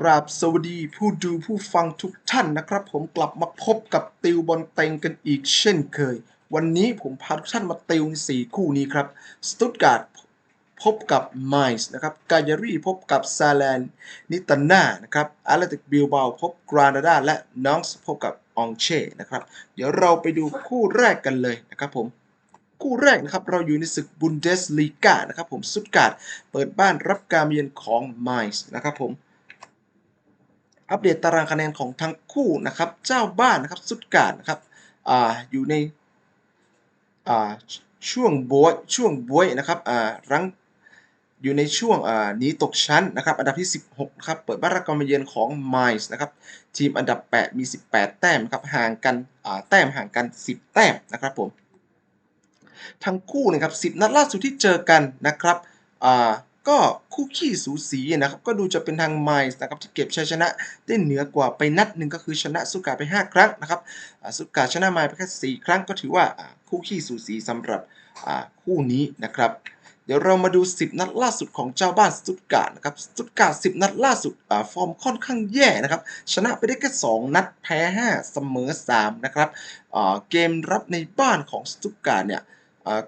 กราบสวัสดีผู้ดูผู้ฟังทุกท่านนะครับ ผมกลับมาพบกับติวบอลเต็งกันอีกเช่นเคย วันนี้ผมพาทุกท่านมาติวในสี่คู่นี้ครับสตุตการ์ดพบกับไมส์นะครับกายารีพบกับซาแลนนิตาน่านะครับอาร์เลติกบิลบาพบกรานาดาและน้องสพบกับองเช่นะครับ เดี๋ยวเราไปดูคู่แรกกันเลยนะครับผมคู่แรกนะครับ เราอยู่ในศึกบุนเดสลีกานะครับผมสตุตการ์ดเปิดบ้านรับการเยือนของไมส์นะครับผม อัปเดตตารางคะแนนของทั้งคู่นะครับ เจ้าบ้านนะครับสุดการ์ดนะครับออยู่ในช่วงบวยช่วงบวยนะครับรั้งอยู่ในช่วงหนีตกชั้นนะครับ อันดับที่ 16ครับเปิดบ้านรับการมาเยือนของไมส์นะครับ ทีมอันดับ 8 มี 18 แต้มครับห่างกันแต้มห่างกัน 10 แต้มนะครับผมทั้งคู่นะครับ 10 นัดล่าสุดที่เจอกันนะครับ ก็คู่ขี้สูสีนะครับ ก็ดูจะเป็นทางไมส์นะครับที่เก็บชัยชนะได้เหนือกว่าไปนัดหนึ่งก็คือชนะสุกาไป 5 ครั้งนะครับสุกาชนะไมส์ไปแค่4ครั้งก็ถือว่าคู่ขี้สูสีสำหรับคู่นี้นะครับ เดี๋ยวเรามาดู 10 นัดล่าสุดของเจ้าบ้านสตุตการ์ดนะครับสตุตการ์ด10 นัดล่าสุดอฟอร์มค่อนข้างแย่นะครับ ชนะไปได้แค่ 2 นัดแพ้ 5 เสมอ 3 นะครับเกมรับในบ้านของสตุตการ์ดเนี่ย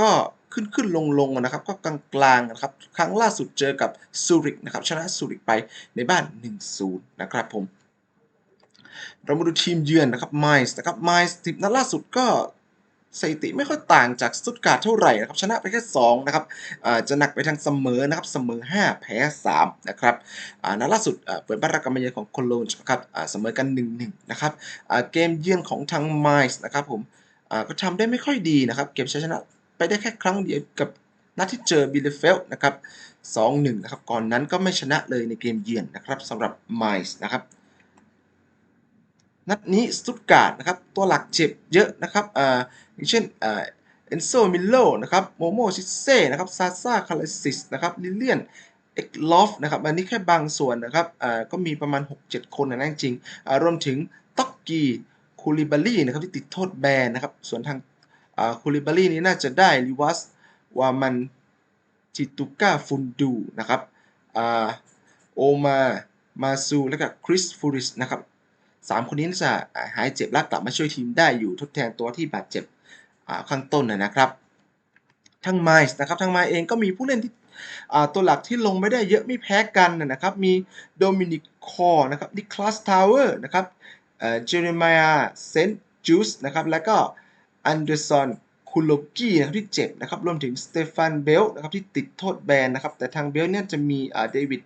ก็ ขึ้นขึ้นลงลงนะครับ ก็กลางกลางๆนะครับ ครั้งล่าสุดเจอกับซูริกนะครับ ชนะซูริกไปในบ้าน 1-0 นะครับผม เรามาดูทีมเยือนนะครับไมส์นะครับไมส์สิบนัดล่าสุดก็สถิติไม่ค่อยต่างจากสตุตการ์ดเท่าไหร่นะครับ ชนะไปแค่2นะครับจะหนักไปทางเสมอนะครับ เสมอ 5 แพ้ 3 นะครับอ่านัดล่าสุดเปิดบ้านรับการมาเยือนของโคโลนนะครับเสมอกัน 1-1 นะครับเกมเยือนของทางไมส์นะครับผมก็ทำได้ไม่ค่อยดีนะครับ เก็บชัยชนะ ไปได้แค่ครั้งเดียวกับนัดที่เจอบิลเลเฟลนะครับ 2-1 นะครับ ก่อนนั้นก็ไม่ชนะเลยในเกมเยือนนะครับสำหรับไมส์นะครับ นัดนี้สตุตการ์ดนะครับ ตัวหลักเจ็บเยอะนะครับอ่าอย่างเช่นอ่าเอนโซมิโลนะครับ โมโมชิเซ่นะครับ ซาซาคาเลซิสนะครับ ลิเลียนเอ็กลอฟนะครับ อันนี้แค่บางส่วนนะครับอ่าก็มีประมาณ 6-7 คนนะจริงอ่ารวมถึงต็อกกีคูลิบาลีนะครับที่ติดโทษแบนนะครับ ส่วนทาง คูลิบารีนี้น่าจะได้ลิวัสวามันจิตุก้าฟุนดูนะครับอโอมามาซูและก็คริสฟูริสนะครับสามคนนี้น่าจะหายเจ็บและกลับมาช่วยทีมได้อยู่ทดแทนตัวที่บาดเจ็บข้างต้นนะครับทั้งไมส์นะครับทั้งไมส์เองก็มีผู้เล่นที่ตัวหลักที่ลงไม่ได้เยอะไม่แพ้กันนะครับ มีโดมินิกคอร์นะครับนิคลัสทาวเวอร์นะครับเอ่อเจเรมายาเซนต์จูสนะครับแล้วก็ อันเดอร์สันคูโลกี้นะครับที่เจ็บนะครับรวมถึงสเตฟานเบลนะครับที่ติดโทษแบนนะครับแต่ทางเบลเนี่ยจะมีเดวิด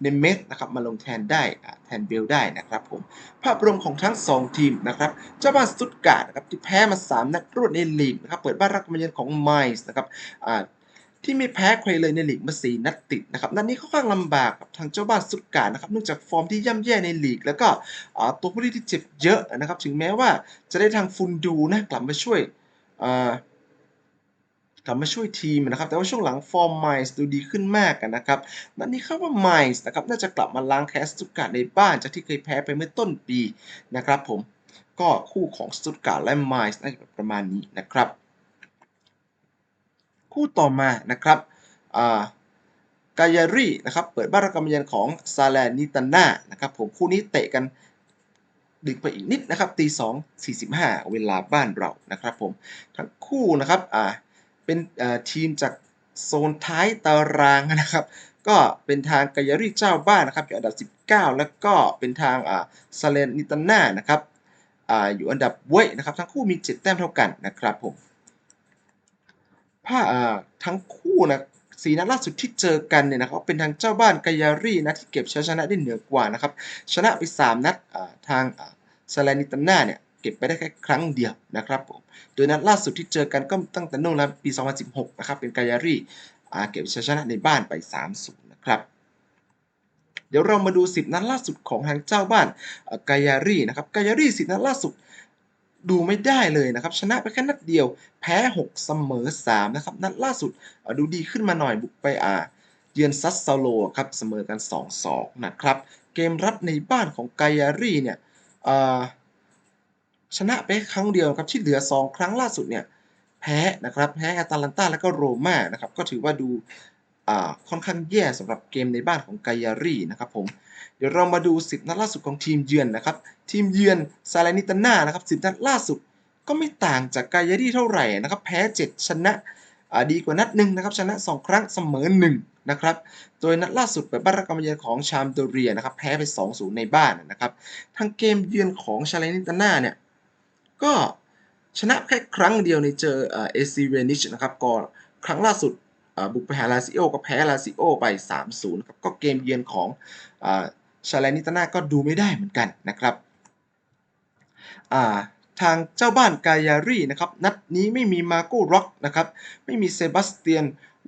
เนเมสนะครับมาลงแทนได้แทนเบลได้นะครับผมภาพรวมของทั้ง 2 ทีมนะครับเจ้าบ้านสุดการ์ดนะครับที่แพ้มา 3 นัดรวดในลีกนะครับเปิดบ้านรักมาเยือนของไมส์นะครับ ที่ไม่แพ้ใครเลยในลีกมา4นัดติดนะครับนัดนี้ค่อนข้างลำบากกับทางเจ้าบ้านสตุตการ์นะครับเนื่องจากฟอร์มที่ย่ำแย่ในลีก แล้วก็ตัวผู้เล่นที่เจ็บเยอะนะครับ ถึงแม้ว่าจะได้ทางฟุนดูนะกลับมาช่วยกลับมาช่วยทีมนะครับ แต่ว่าช่วงหลังฟอร์มไมส์ดูดีขึ้นมากนะครับนัดนี้คาดว่าไมส์นะครับน่าจะกลับมาล้างแคสตุตการ์ในบ้านจากที่เคยแพ้ไปเมื่อต้นปีนะครับผมก็คู่ของสตุตการ์และไมส์น่าจะประมาณนี้นะครับ คู่ต่อมานะครับกายารีนะครับเปิดบ้านรับการมาเยือนของซาแลนิตาน่านะครับผมคู่นี้เตะกันดึกไปอีกนิดนะครับตีสองสี่สิบห้าเวลาบ้านเรานะครับผมทั้งคู่นะครับอ่าเป็นทีมจากโซนท้ายตารางนะครับก็เป็นทางกายาริเจ้าบ้านนะครับอยู่อันดับ 19 แล้วก็เป็นทางอ่าซาเลนนิตาน่านะครับอ่าอยู่อันดับเว้ยนะครับทั้งคู่มี 7 แต้มเท่ากันนะครับผม ผ้าทั้งคู่นะสีนัดล่าสุดที่เจอกันเนี่ยนะครับเป็นทางเจ้าบ้านกายารีนะที่เก็บชัยชนะได้เหนือกว่านะครับชนะไป 3 นัดทางซาเลนิตาน่าเนี่ยเก็บไปได้แค่ครั้งเดียวนะครับผมโดยนัดล่าสุดที่เจอกันก็ตั้งแต่นู่นแล้วปี 2016 นะครับเป็นกายารีเก็บชัยชนะในบ้านไป 3-0 นะครับเดี๋ยวเรามาดู 10 นัดล่าสุดของทางเจ้าบ้านกายารีนะครับกายารี10 นัดล่าสุด ดูไม่ได้เลยนะครับ ชนะไปแค่นัดเดียว แพ้ 6 เสมอ 3 นะครับ นัดล่าสุดดูดีขึ้นมาหน่อยบุกไปอ่าเยือนซัสซาโลครับเสมอกัน 2-2 นะครับ เกมรับในบ้านของไกยารีเนี่ยชนะไปครั้งเดียวครับที่เหลือ 2 ครั้งล่าสุดเนี่ยแพ้นะครับแพ้แอตแลนตาแล้วก็โรม่านะครับก็ถือว่าดู ค่อนข้างแย่สำหรับเกมในบ้านของไกยารีนะครับผมเดี๋ยวเรามาดู 10 นัดล่าสุดของทีมเยือนนะครับทีมเยือนซาลานิตาน่านะครับ10 นัดล่าสุดก็ไม่ต่างจากไกยารีเท่าไหร่นะครับแพ้ 7 ชนะดีกว่านัดหนึ่งนะครับชนะ 2 ครั้งเสมอ1นะครับโดยนัดล่าสุดเปิดบ้านรัการมาเยือนของชามโดเรียนะครับแพ้ไป 2-0 ในบ้านนะครับทางเกมเยือนของชาลานิตาน่าเนี่ยก็ชนะแค่ครั้งเดียวในเจอเอซีเวนิชนะครับก็ครั้งล่าสุด บุกไปหาลาซิโอก็แพ้ลาซิโอไป 3-0ครับก็เกมเยือนของอาชาลนิตนาก็ดูไม่ได้เหมือนกันนะครับทางเจ้าบ้านกายารีนะครับนัดนี้ไม่มีมาโก้ร็อกนะครับไม่มีเซบาสเตียน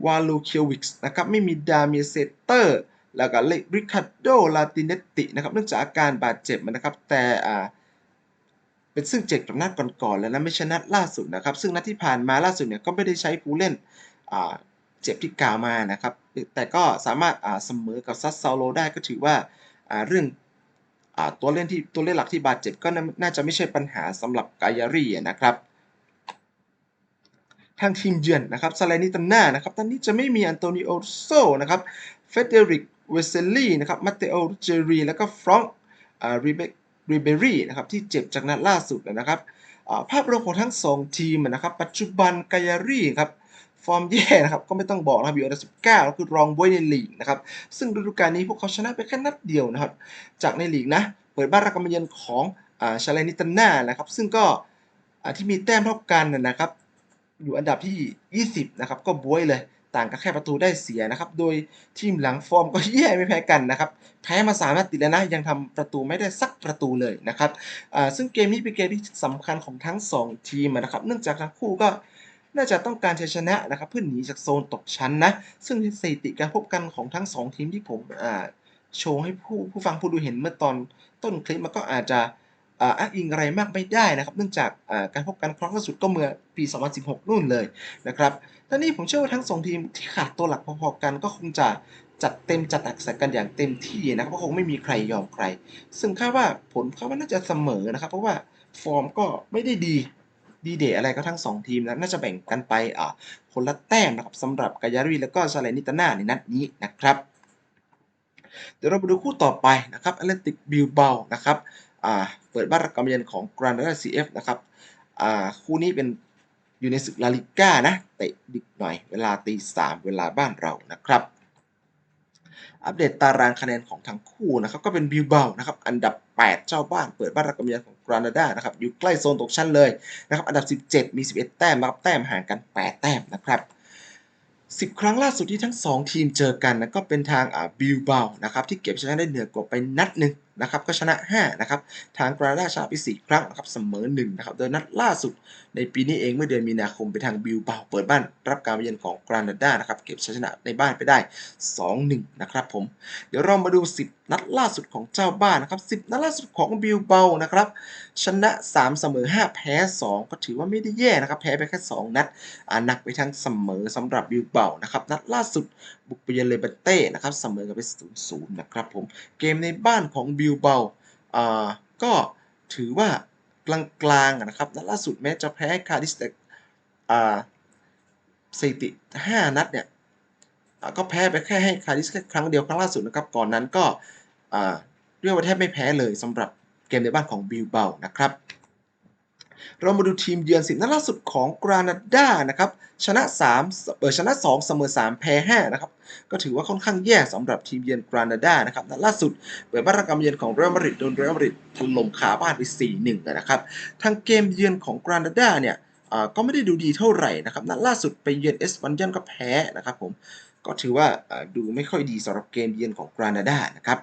วาลูเคียวิกส์นะครับไม่มีดามียเซเตอร์แล้วก็เลริคาโดลาตินเนตตินะครับเนื่องจากอาการบาดเจ็บนะครับแต่เป็นซึ่งเจ็บจากนัดก่อนๆแล้วนะไม่ชนัดล่าสุดนะครับซึ่งนัดที่ผ่านมาล่าสุดเนี่ยก็ไม่ได้ใช้ผู้เล่น เจ็บที่กล่าวมานะครับ แต่ก็สามารถเสมอกับซัสซาโลได้ก็ถือว่าเรื่องอตัวเล่นที่ตัวเล่นหลักที่บาดเจ็บก็น่าจะไม่ใช่ปัญหาสำหรับกายารีนะครับทางทีมเยือนนะครับซาเลนิตันนานะครับตอนนี้จะไม่มีอันโตนิโอโซนะครับเฟเดริกเวเซลลี่นะครับมาเตโอเจรี แล้วก็ฟรองก์ริเบริเบรีนะครับที่เจ็บจากนัดล่าสุดนะครับ ภาพรวมของทั้ง 2 ทีมนะครับ ปัจจุบันกายารีครับ ฟอร์มแย่นะครับ ก็ไม่ต้องบอกนะครับอยู่อันดับ 19 ก็คือรองบวยในลีกนะครับ ซึ่งฤดูกาลนี้พวกเขาชนะไปแค่นัดเดียวนะครับ จากในลีกนะ เปิดบ้านรักมาเยือนของอ่าชาเลนิตันนานะครับ ซึ่งก็อ่าที่มีแต้มเท่ากันนะครับ อยู่อันดับที่ 20 นะครับ ก็บวยเลย ต่างกันแค่ประตูได้เสียนะครับ โดยทีมหลังฟอร์มก็แย่ไม่แพ้กันนะครับ แพ้มา3นัดติดแล้วนะ ยังทำประตูไม่ได้สักประตูเลยนะครับอ่าซึ่งเกมนี้เป็นเกมที่สำคัญของทั้ง 2 ทีมนะครับ เนื่องจากทั้งคู่ก็ น่าจะต้องการชัยชนะนะครับเพื่อหนีจากโซนตกชั้นนะ ซึ่งสถิติการพบกันของทั้ง 2 ทีมที่ผมโชว์ให้ผู้ผู้ฟังผู้ดูเห็นเมื่อตอนต้นคลิปมันก็อาจจะอ้างอิงอะไรมากไม่ได้นะครับ เนื่องจากการพบกันครั้งล่าสุดก็เมื่อปี 2016 นู่นเลยนะครับท่านี้ผมเชื่อว่าทั้ง 2 ทีมที่ขาดตัวหลักพอๆกันก็คงจะจัดเต็มจัดหนักใส่กันอย่างเต็มที่นะครับก็คงไม่มีใครยอมใคร ซึ่งคาดว่าผลคาดว่าน่าจะเสมอนะครับ เพราะว่าฟอร์มก็ไม่ได้ดี ดีเดย์อะไรก็ทั้ง 2 ทีมนะน่าจะแบ่งกันไปอ่าคนละแต้มนะครับสำหรับกายารีแล้วก็ซาเลนิตานาในนัดนี้นะครับเดี๋ยวเรามาดูคู่ต่อไปนะครับแอตเลติกบิลเบานะครับอ่าเปิดบ้านรับการมเยือนของกรานดาซีเอฟนะครับอ่าคู่นี้เป็นอยู่ในศึกลาลิก้านะเตะดึกหน่อยเวลาตีสามเวลาบ้านเรานะครับ อัปเดตตารางคะแนนของทั้งคู่นะครับก็เป็นบิลเบานะครับอันดับ 8 เจ้าบ้านเปิดบ้านรับการมเยือนของ กรานาดานะครับอยู่ใกล้โซนตกชั้นเลยนะครับอันดับ 17 มี 11 แต้มนะครับแต้มห่างกัน 8 แต้มนะครับ10 ครั้งล่าสุดที่ทั้ง 2 ทีมเจอกันนะก็เป็นทางอ่าบิลเบานะครับที่เก็บชนะได้เหนือกว่าไปนัดหนึ่ง นะครับก็ชนะ 5 นะครับ ทางกรานาดาชนะไป4ครั้งนะครับเสมอ1นะครับโดยนัดล่าสุด ในปีนี้เองเมื่อเดือนมีนาคมไปทางบิลเบาเปิดบ้าน รับการเยือนของกรานาดานะครับเก็บชัยชนะในบ้านไปได้ 2-1 นะครับผม เดี๋ยวเรามาดู 10 นัดล่าสุดของเจ้าบ้านนะครับ 10 นัดล่าสุดของบิลเบานะครับชนะ 3 เสมอ 5 แพ้ 2 ก็ถือว่าไม่ได้แย่นะครับแพ้ไปแค่ 2 นัดอ่าหนักไปทางเสมอสำหรับบิลเบานะครับนัดล่าสุดบุกไปเยือนเลเบเต้นะครับเสมอกันไป0-0นย์ศูนย์นะครับผม เกมในบ้านของบิลเบาอ่าก็ถือว่ากลางๆนะครับนัดล่าสุดแม้จะแพ้คาร์ดิสแต่อ่าสถิติ5นัดเนี่ยก็แพ้ไปแค่ให้คาริสแค่ครั้งเดียวครั้งล่าสุดนะครับก่อนนั้นก็อ่าเรียกว่าแทบไม่แพ้เลยสำหรับเกมในบ้านของบิลเบานะครับ เรามาดูทีมเยือนสิบนัดล่าสุดของกรานาดานะครับชนะ3เปิดชนะ 2 เสมอ 3 แพ้5นะครับก็ถือว่าค่อนข้างแย่สำหรับทีมเยือนกรานาดานะครับนัดล่าสุดเปิดบ้านรับการเยือนของเรอัลมาดริดโดนเรอัลมาดริดถล่มขาบ้านไป 4-1 นะครับทางเกมเยือนของกรานาดาเนี่ยก็ไม่ได้ดูดีเท่าไหร่นะครับนัดล่าสุดไปเยือนเอสปันยันก็แพ้นะครับผมก็ถือว่าอ่าดูไม่ค่อยดีสำหรับเกมเยือนของกรานาดานะครับ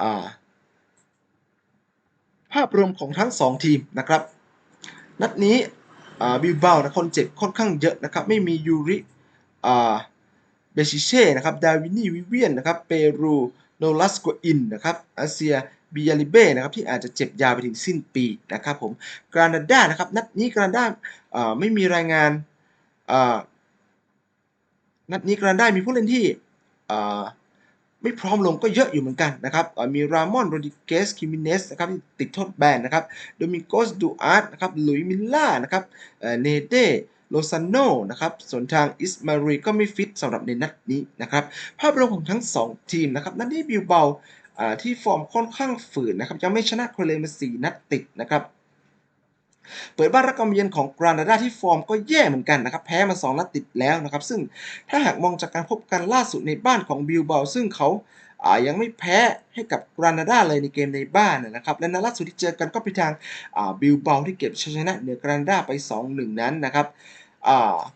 อ่า ภาพรวมของทั้ง 2 ทีมนะครับ นัดนี้บิลเบานะคนเจ็บค่อนข้างเยอะนะครับ ไม่มียูริเบชิเช่นะครับ ดาวินีวิเวียนนะครับ เปรูโนลัสโกอินนะครับอาเซียบิยาลิเบ้นะครับที่อาจจะเจ็บยาวไปถึงสิ้นปีนะครับผมกรานาดานะครับนัดนี้กรานาดาอ่าไม่มีรายงานนัดนี้กรานาดามีผู้เล่นที่ ไม่พร้อมลงก็เยอะอยู่เหมือนกันนะครับอ่ามีรามอนโรดิเกสคิมิเนสนะครับที่ติดโทษแบนนะครับโดมิโกสดูอาร์ตนะครับลุยมิลล่านะครับเนเดโโลซานโนนะครับ ส่วนทางอิสมารีก็ไม่ฟิตสำหรับในนัดนี้นะครับ ภาพรวมของทั้ง 2 ทีมนะครับนัดนี้บิลเบาอ่าที่ฟอร์มค่อนข้างฝืนนะครับ ยังไม่ชนะโครเลมา4นัดติดนะครับ เปิดบ้านรับการมเยือนของกรานาดาที่ฟอร์มก็แย่เหมือนกันนะครับ แพ้มา 2 นัดติดแล้วนะครับ ซึ่งถ้าหากมองจากการพบกันล่าสุดในบ้านของบิลเบาซึ่งเขายังไม่แพ้ให้กับกรานาดาเลยในเกมในบ้านนะครับ และนัดล่าสุดที่เจอกันก็เป็นทางบิลเบาที่เก็บชัยชนะเหนือกรานาดาไป 2-1 นั้นนะครับ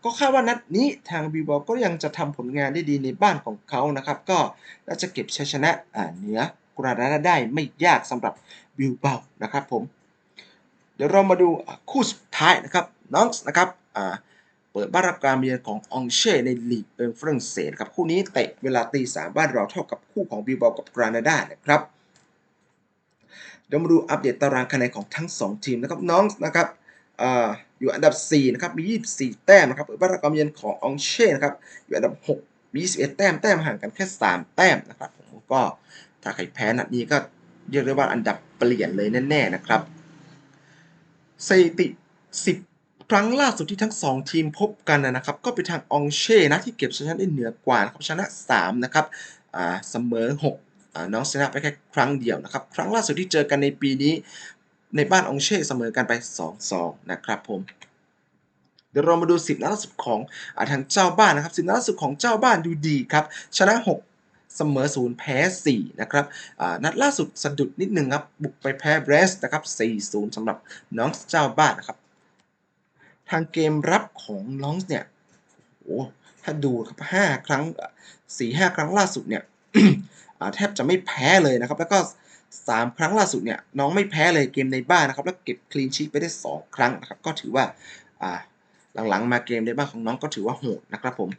ก็คาดว่านัดนี้ทางบิลเบาก็ยังจะทำผลงานได้ดีในบ้านของเขานะครับ ก็น่าจะเก็บชัยชนะเหนือกรานาดาได้ไม่ยากสำหรับบิลเบานะครับผม เดี๋ยวเรามาดูคู่สุดท้ายนะครับน้องส์นะครับเปิดบ้านรับการมเยือนขององเช่ในลีกเอิงฝรั่งเศสครับคู่นี้เตะเวลาตีสามบ้านเราเท่ากับคู่ของบิลบากับกรานาดานะครับเดี๋ยวมาดูอัปเดตตารางคะแนนของทั้ง 2 ทีมนะครับน้องนะครับอยู่อันดับ 4 นะครับ มี 24 แต้มนะครับเปิดบ้านรับการมเยือนขององเช่นะครับอยู่อันดับ 6 มี 21 แต้มแต้มห่างกันแค่ 3 แต้มนะครับผมก็ถ้าใครแพ้นัดนี้ก็เรียกได้ว่าอันดับเปลี่ยนเลยแน่ๆนะครับ สถิติ 10 ครั้งล่าสุดที่ทั้ง 2 ทีมพบกันนะครับ ก็เป็นทางองเช่นะที่เก็บชนะได้เหนือกว่านะครับชนะ 3 นะครับอ่าเสมอ6อ่าน้องชนะไปแค่ครั้งเดียวนะครับ ครั้งล่าสุดที่เจอกันในปีนี้ ในบ้านองเช่เสมอกันไป 2-2 นะครับผมเดี๋ยวเรามาดู 10 นัดล่าสุดของอทางเจ้าบ้านนะครับ 10 นัดล่าสุดของเจ้าบ้านดูดีครับ ชนะ 6 เสมอ0แพ้4นะครับนัดล่าสุดสะดุดนิดนึงครับ บุกไปแพ้เบรสนะครับ4-0สำหรับน้องเจ้าบ้านนะครับ ทางเกมรับของน้องเนี่ยโอ้ถ้าดูครับ5ครั้ง4-5 ครั้งล่าสุดเนี่ยแทบจะไม่แพ้เลยนะครับ แล้วก็3ครั้งล่าสุดเนี่ยน้องไม่แพ้เลยเกมในบ้านนะครับ แล้วเก็บคลีนชีทไปได้ 2 ครั้งนะครับ ก็ถือว่าหลังๆมาเกมในบ้านของน้องก็ถือว่าโหดนะครับผม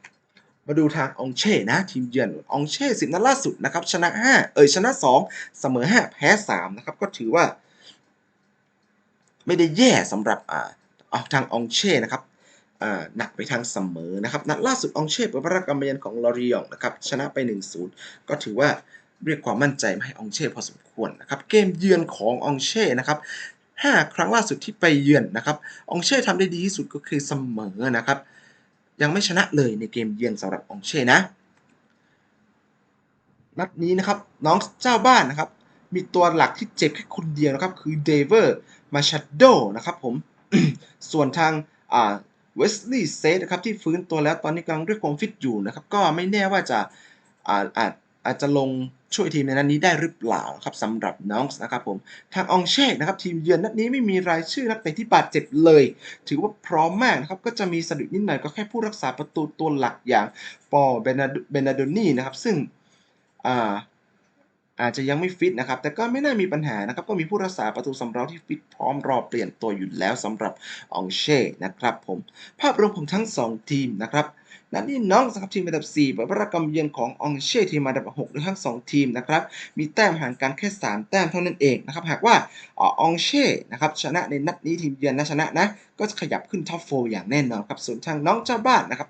มาดูทางองเช่นะ ทีมเยือนองเช่สิบนัดล่าสุดนะครับชนะ 5 เอยชนะ 2 เสมอ 5 แพ้ 3 นะครับ ก็ถือว่า ไม่ได้แย่สำหรับอ่าเอาทางองเช่นะครับอ่าหนักไปทางเสมอนะครับ นัดล่าสุดองเช่เปิดบ้านรับการมยือนของลอริยองนะครับชนะไป 1-0 ก็ถือว่าเรียกความมั่นใจมาให้องเช่พอสมควรนะครับ เกมเยือนขององเช่นะครับ5ครั้งล่าสุดที่ไปเยือนนะครับองเช่ทำได้ดีที่สุดก็คือเสมอนะครับ ยังไม่ชนะเลยในเกมเยือนสำหรับองเช่นะนัดนี้นะครับน้องเจ้าบ้านนะครับ มีตัวหลักที่เจ็บแค่คนเดียวนะครับ คือเดเวอร์มาชัดโดนะครับผมส่วนทางอ่าเวสลีย์เซตนะครับที่ฟื้นตัวแล้วตอนนี้กำลังด้วยความฟิตอยู่นะครับ ก็ไม่แน่ว่าจะอาอาจอาจจะลง ช่วยทีมในนัดนี้ได้หรือเปล่าครับสำหรับน้องนะครับผมทางองเช่นะครับทีมเยือนนัดนี้ไม่มีรายชื่อนักเตะที่บาดเจ็บเลย ถือว่าพร้อมมากนะครับก็จะมีสะดุดนิดหน่อยก็แค่ผู้รักษาประตูตัวหลักอย่างปอเบนาเบนาโดนี่นะครับซึ่งอ่า อาจจะยังไม่ฟิตนะครับ แต่ก็ไม่น่ามีปัญหานะครับ ก็มีผู้รักษาประตูสำรองที่ฟิตพร้อมรอเปลี่ยนตัวอยู่แล้วสำหรับองเช่นะครับผม ภาพรวมของทั้ง 2 ทีมนะครับนัดนี้น้องนะครับทีมอันดับ 4เปิดประกำเยือนขององเช่ทีมอันดับ 6 ด้วยทั้ง 2 ทีมนะครับ มีแต้มห่างกันแค่ 3 แต้มเท่านั้นเองนะครับ หากว่าออองเช่นะครับชนะในนัดนี้ทีมเยือนนะชนะนะ ก็จะขยับขึ้นท็อปโฟอย่างแน่นอนครับ ส่วนทางน้องเจ้าบ้านนะครับ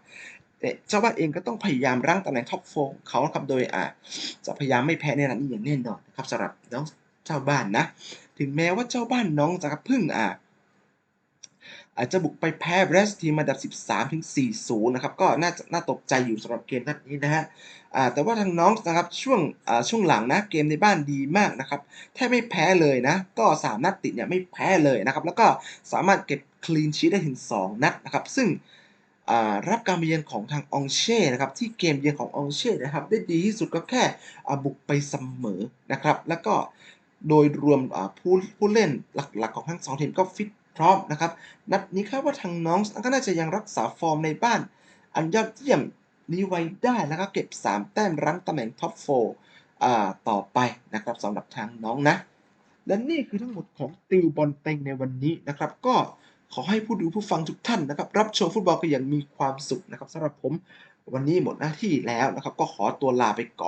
เอ่เจ้าบ้านเองก็ต้องพยายามรั้งตำแหน่งท็อปโฟงเขาครับโดยอ่าจะพยายามไม่แพ้ในนัดนี้อย่างแน่นอนนะครับสำหรับน้องเจ้าบ้านนะ ถึงแม้ว่าเจ้าบ้านน้องจะครับพิ่งอ่าอาจจะบุกไปแพ้เบรสทีมอันดับ 13 ถึง 40 นะครับ ก็น่าจะน่าตกใจอยู่สำหรับเกมนัดนี้นะฮะอ่าแต่ว่าทางน้องนะครับช่วงอ่าช่วงหลังนะเกมในบ้านดีมากนะครับ แทบไม่แพ้เลยนะ ก็ 3 นัดติดเนี่ยไม่แพ้เลยนะครับ แล้วก็สามารถเก็บคลีนชีทได้ถึง 2 นัดนะครับ ซึ่ง รับการมาเยือนของทางองเช่นะครับที่เกมเยือนขององเช่นะครับได้ดีที่สุดก็แค่บุกไปเสมอนะครับ แล้วก็โดยรวมผู้ผู้เล่นหลักๆของทั้งสองทีมก็ฟิตพร้อมนะครับนัดนี้คาดว่าทางน้องก็น่าจะยังรักษาฟอร์มในบ้าน อันยอดเยี่ยมนี้ไว้ได้แล้วก็เก็บ 3 แต้มรั้งตำแหน่งท็อปโฟอ่าต่อไปนะครับสำหรับทางน้องนะ และนี่คือทั้งหมดของติวบอลเต็งในวันนี้นะครับ ก็ ขอให้ผู้ดูผู้ฟังทุกท่านนะครับ รับชมฟุตบอลกันอย่างมีความสุขนะครับสำหรับผม วันนี้หมดหน้าที่แล้วนะครับ ก็ขอตัวลาไปก่อน